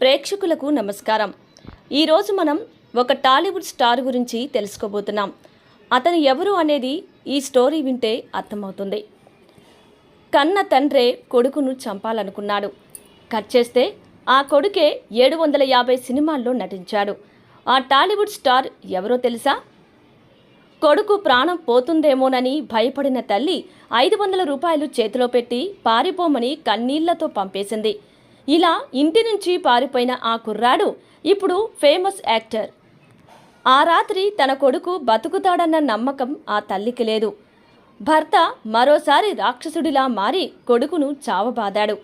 ప్రేక్షకులకు నమస్కారం. ఈరోజు మనం ఒక టాలీవుడ్ స్టార్ గురించి తెలుసుకోబోతున్నాం. అతను ఎవరు అనేది ఈ స్టోరీ వింటే అర్థమవుతుంది. కన్న తండ్రే కొడుకును చంపాలనుకున్నాడు. కట్ చేస్తే ఆ కొడుకే ఏడు వందల యాభై సినిమాల్లో నటించాడు. ఆ టాలీవుడ్ స్టార్ ఎవరో తెలుసా? కొడుకు ప్రాణం పోతుందేమోనని భయపడిన తల్లి ఐదు వందల రూపాయలు చేతిలో పెట్టి పారిపోమని కన్నీళ్ళతో పంపేసింది. ఇలా ఇంటి నుంచి పారిపోయిన ఆ కుర్రాడు ఇప్పుడు ఫేమస్ యాక్టర్. ఆ రాత్రి తన కొడుకు బతుకుతాడన్న నమ్మకం ఆ తల్లికి లేదు. భర్త మరోసారి రాక్షసుడిలా మారి కొడుకును చావబాదాడు.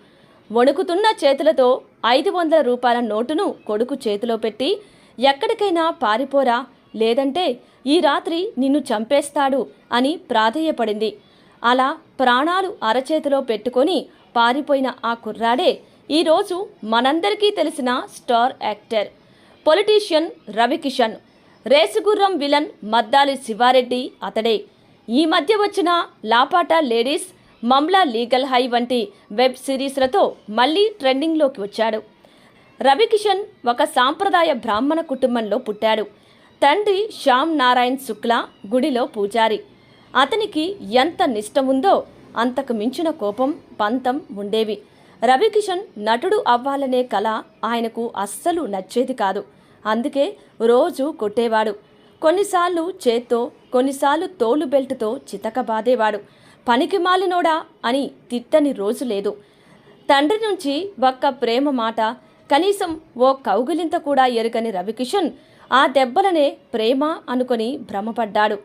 వణుకుతున్న చేతులతో ఐదు వందల రూపాయల నోటును కొడుకు చేతిలో పెట్టి ఎక్కడికైనా పారిపోరా లేదంటే ఈ రాత్రి నిన్ను చంపేస్తాడు అని ప్రాధేయపడింది. అలా ప్రాణాలు అరచేతిలో పెట్టుకొని పారిపోయిన ఆ కుర్రాడే ఈరోజు మనందరికీ తెలిసిన star actor politician Ravi Kishan Race Gurram villain Maddali Siva Reddy అతడే. ఈ మధ్య వచ్చిన లాపాటా లేడీస్ మమ్లా లీగల్ హై వంటి వెబ్ సిరీస్లతో మళ్ళీ ట్రెండింగ్లోకి వచ్చాడు. రవికిషన్ ఒక సాంప్రదాయ బ్రాహ్మణ కుటుంబంలో పుట్టాడు. తండ్రి శ్యామ్ నారాయణ్ శుక్లా గుడిలో పూజారి. అతనికి ఎంత నిష్ట ఉందో అంతకు మించిన కోపం పంతం ఉండేవి. రవికిషన్ నటుడు అవ్వాలనే కల ఆయనకు అస్సలు నచ్చేది కాదు. అందుకే రోజు కొట్టేవాడు. కొన్నిసార్లు చేత్తో కొన్నిసార్లు తోలు బెల్ట్తో చితక బాదేవాడు పనికి మాలినోడా అని తిట్టని రోజు లేదు. తండ్రి నుంచి ఒక్క ప్రేమ మాట కనీసం ఓ కౌగిలింత కూడా ఎరుగని రవికిషన్ ఆ దెబ్బలనే ప్రేమ అనుకొని భ్రమపడ్డాడు.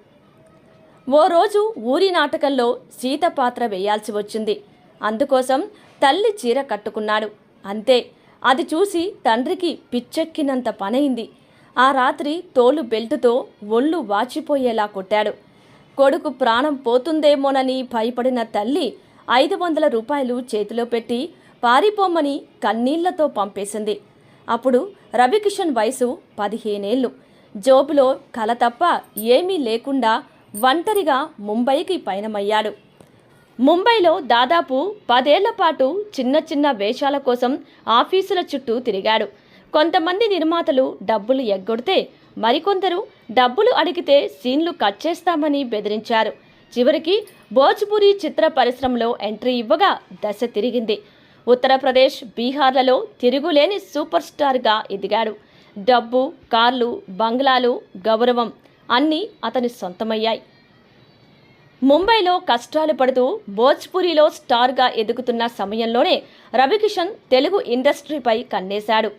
ఓ రోజు ఊరి నాటకంలో సీత పాత్ర వేయాల్సి వచ్చింది. అందుకోసం తల్లి చీర కట్టుకున్నాడు. అంతే అది చూసి తండ్రికి పిచ్చెక్కినంత పనైంది. ఆ రాత్రి తోలు బెల్టుతో ఒళ్ళు వాచిపోయేలా కొట్టాడు. కొడుకు ప్రాణం పోతుందేమోనని భయపడిన తల్లి ఐదు వందల రూపాయలు చేతిలో పెట్టి పారిపోమ్మని కన్నీళ్ళతో పంపేసింది. అప్పుడు రవికిషన్ వయసు పదిహేనేళ్ళు. జోబులో కల తప్ప ఏమీ లేకుండా ఒంటరిగా ముంబైకి పయనమయ్యాడు. ముంబైలో దాదాపు పదేళ్ళ పాటు చిన్న చిన్న వేషాల కోసం ఆఫీసుల చుట్టూ తిరిగాడు. కొంతమంది నిర్మాతలు డబ్బులు ఎగ్గొడితే మరికొందరు డబ్బులు అడిగితే సీన్లు కట్ చేస్తామని బెదిరించారు. చివరికి భోజ్పురి చిత్ర పరిశ్రమలో ఎంట్రీ ఇవ్వగా దశ తిరిగింది. ఉత్తరప్రదేశ్ బీహార్లలో తిరుగులేని సూపర్ స్టార్గా ఎదిగాడు. డబ్బు కార్లు బంగ్లాలు గౌరవం అన్నీ అతని సొంతమయ్యాయి. ముంబైలో కష్టాలు పడుతూ భోజ్పురిలో స్టార్గా ఎదుగుతున్న సమయంలోనే రవికిషన్ తెలుగు ఇండస్ట్రీపై కన్నేశాడు.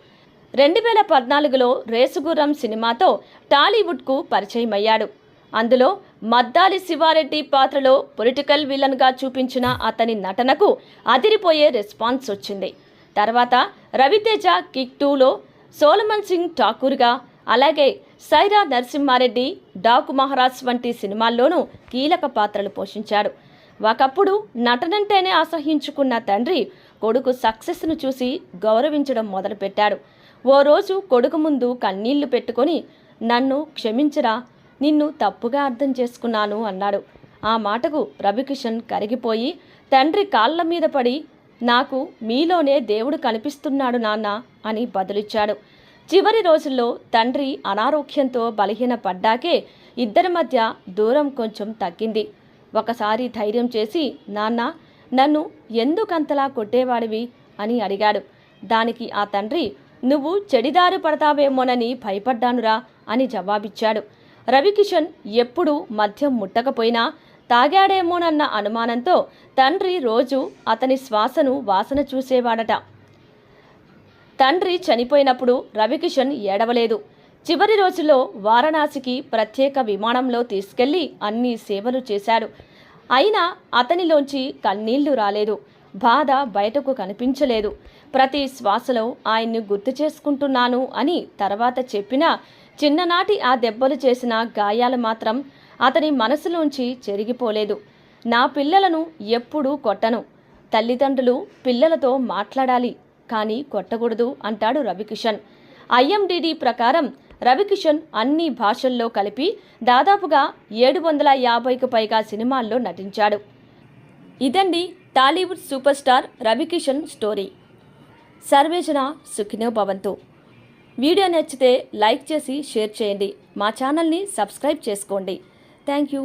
రెండు వేల పద్నాలుగులో రేసుగుర్రం సినిమాతో టాలీవుడ్కు పరిచయమయ్యాడు. అందులో మద్దాలి శివారెడ్డి పాత్రలో పొలిటికల్ విలన్గా చూపించిన అతని నటనకు అదిరిపోయే రెస్పాన్స్ వచ్చింది. తర్వాత రవితేజ కిక్ టూలో సోలమన్ సింగ్ ఠాకూర్గా అలాగే సైరా నరసింహారెడ్డి డాకు మహారాజ్ వంటి సినిమాల్లోనూ కీలక పాత్రలు పోషించాడు. ఒకప్పుడు నటనంటేనే అసహించుకున్న తండ్రి కొడుకు సక్సెస్ను చూసి గౌరవించడం మొదలుపెట్టాడు. ఓ రోజు కొడుకు ముందు కన్నీళ్ళు పెట్టుకొని నన్ను క్షమించరా నిన్ను తప్పుగా అర్థం చేసుకున్నాను అన్నాడు. ఆ మాటకు రవికిషన్ కరిగిపోయి తండ్రి కాళ్ళ మీద పడి నాకు మీలోనే దేవుడు కనిపిస్తున్నాడు నాన్న అని బదులిచ్చాడు. చివరి రోజుల్లో తండ్రి అనారోగ్యంతో బలహీనపడ్డాకే ఇద్దరి మధ్య దూరం కొంచెం తగ్గింది. ఒకసారి ధైర్యం చేసి నాన్న నన్ను ఎందుకంతలా కొట్టేవాడివి? అని అడిగాడు. దానికి ఆ తండ్రి నువ్వు చెడిదారు పడతావేమోనని భయపడ్డానురా అని జవాబిచ్చాడు. రవికిషన్ ఎప్పుడూ మద్యం ముట్టకపోయినా తాగాడేమోనన్న అనుమానంతో తండ్రి రోజు అతని శ్వాసను వాసన చూసేవాడట. తండ్రి చనిపోయినప్పుడు రవికిషన్ ఏడవలేదు. చివరి రోజుల్లో వారణాసికి ప్రత్యేక విమానంలో తీసుకెళ్ళి అన్ని సేవలు చేశాడు. అయినా అతనిలోంచి కన్నీళ్ళు రాలేదు. బాధ బయటకు కనిపించలేదు. ప్రతి శ్వాసలో ఆయన్ను గుర్తు చేసుకుంటున్నాను అని తర్వాత చెప్పినా చిన్ననాటి ఆ దెబ్బలు చేసిన గాయాలు మాత్రం అతని మనసులోంచి చెరిగిపోలేదు. నా పిల్లలను ఎప్పుడూ కొట్టను. తల్లిదండ్రులు పిల్లలతో మాట్లాడాలి. కానీ కొట్టకూడదు అంటాడు రవికిషన్. ఐఎండిడి ప్రకారం రవికిషన్ అన్ని భాషల్లో కలిపి దాదాపుగా ఏడు వందల యాభైకి పైగా సినిమాల్లో నటించాడు. ఇదండి Tollywood super star Ravi Kishan story. సర్వేజన సుఖినో భవంతు. వీడియో నచ్చితే లైక్ చేసి షేర్ చేయండి. మా ఛానల్ని సబ్స్క్రైబ్ చేసుకోండి. Thank you.